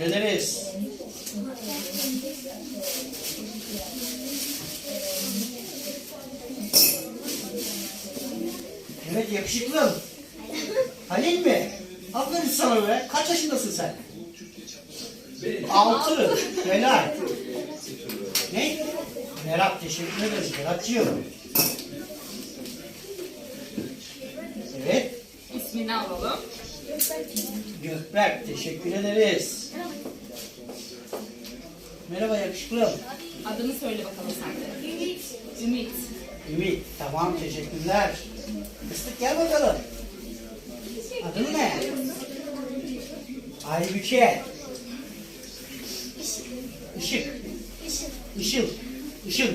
Teşekkür ederiz. Evet yakışıklım. Halil mi? Aferin sana be. Kaç yaşındasın sen? Altı. Helal. Ne? Berat teşekkür ederiz. Berat'cığım. Evet. İsmini alalım. Gökberk teşekkür ederiz. Merhaba yakışıklım. Adını söyle bakalım sen de. Ümit. Ümit. Ümit tamam teşekkürler. Fıstık gel bakalım. Adın ne? Aybüke. Işık. Işıl. Işıl.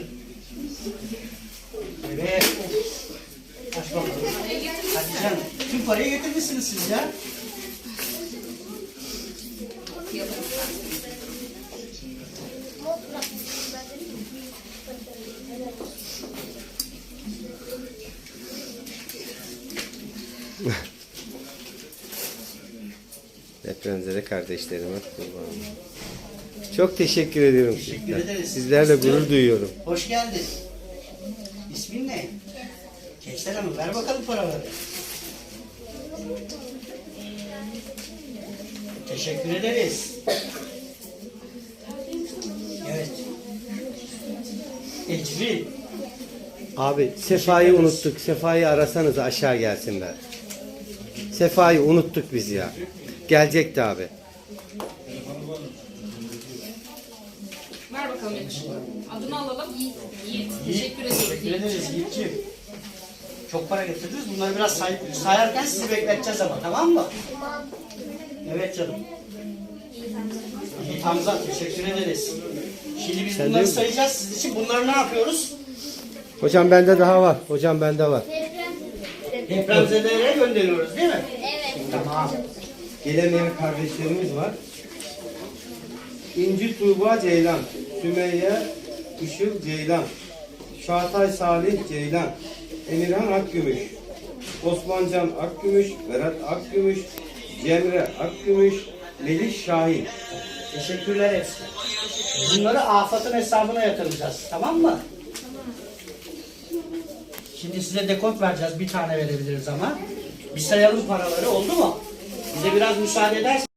Evet. Of. Aç bakalım. Hadi canım. Tüm parayı getirmişsiniz siz ya. Okuyalım Depremzede kardeşlerime kurban. Çok teşekkür ediyorum. Teşekkür ederiz. Sizlerle gurur duyuyorum. Hoş geldin. İsmin ne? Gençler Hanım ver bakalım paraları. Teşekkür ederiz. Evet. Ecrin. Abi Sefa'yı unuttuk. Sefa'yı arasanız aşağı gelsinler. Sefa'yı unuttuk biz ya. Gelecekti abi. Ver bakalım yakışıklı. Adını alalım. Yiğit. Yiğit. Teşekkür Teşekkür ederiz. Yiğit'ciğim. Çok para getirdiniz. Bunları biraz say sayarken sizi bekleteceğiz ama tamam mı? Evet canım. Yiğit Hamza teşekkür ederiz. Şimdi biz Sen bunları sayacağız. Siz için bunları ne yapıyoruz? Hocam bende daha var. Hocam bende var. Depremzedelere gönderiyoruz değil mi? Evet. Tamam. Gelemeyen kardeşlerimiz var. İnci Tuğba Ceylan, Sümeyye Işıl Ceylan, Çağatay Salih Ceylan, Emirhan Akgümüş, Osmancan Akgümüş, Berat Akgümüş, Cemre Akgümüş, Melih Şahin. Teşekkürler hepsi. Bunları AFAD'ın hesabına yatıracağız. Tamam mı? Şimdi size dekont vereceğiz. Bir tane verebiliriz ama. Bir sayalım paraları oldu mu? Bize biraz müsaade ederseniz.